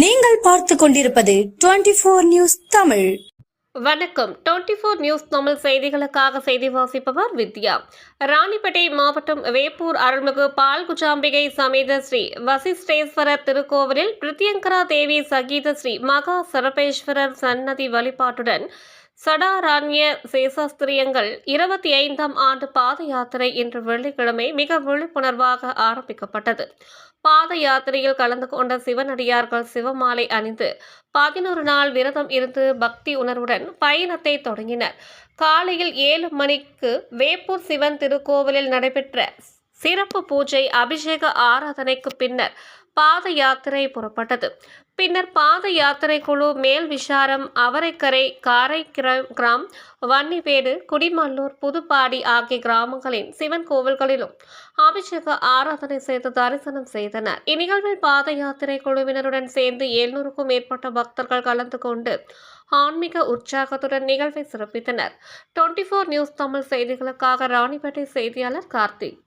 நீங்கள் பார்த்து கொண்டிருப்பது டுவெண்டி போர் நியூஸ் தமிழ். வணக்கம். டுவெண்டி ஃபோர் நியூஸ் தமிழ் செய்திகளுக்காக செய்தி வாசிப்பவர் வித்யா. ராணிப்பேட்டை மாவட்டம் வேப்பூர் அருள்மிகு பால்குஜாம்பிகை சமேத ஸ்ரீ வசிஷ்டேஸ்வரர் திருக்கோவிலில் பிரித்யங்கரா தேவி சகீத ஸ்ரீ மகா சரபேஸ்வரர் சன்னதி வழிபாட்டுடன் சடாராண்ய சேசாஸ்திரியங்கள் இருபத்தி ஐந்தாம் ஆண்டு பாத யாத்திரை இன்று வெள்ளிக்கிழமை மிக விழிப்புணர்வாக ஆரம்பிக்கப்பட்டது. பாத யாத்திரையில் கலந்து கொண்ட சிவனடியார்கள் சிவமாலை அணிந்து பதினொரு நாள் விரதம் இருந்து பக்தி உணர்வுடன் பயணத்தை தொடங்கினர். காலையில் ஏழு மணிக்கு வேப்பூர் சிவன் திருக்கோவிலில் நடைபெற்ற சிறப்பு பூஜை அபிஷேக ஆராதனைக்கு பின்னர் பாத யாத்திரை புறப்பட்டது. பின்னர் பாத யாத்திரை குழு மேல் விசாரம் அவரைக்கரை காரைக்கிராம் வன்னிவேடு குடிமல்லூர் புதுப்பாடி ஆகிய கிராமங்களின் சிவன் கோவில்களிலும் அபிஷேக ஆராதனை செய்து தரிசனம் செய்தனர். இந்நிகழ்வில் பாத யாத்திரை குழுவினருடன் சேர்ந்து எழுநூறுக்கும் மேற்பட்ட பக்தர்கள் கலந்து கொண்டு ஆன்மீக உற்சாகத்துடன் நிகழ்வை சிறப்பித்தனர். டுவெண்டி ஃபோர் நியூஸ் தமிழ் செய்திகளுக்காக ராணிப்பேட்டை செய்தியாளர் கார்த்திக்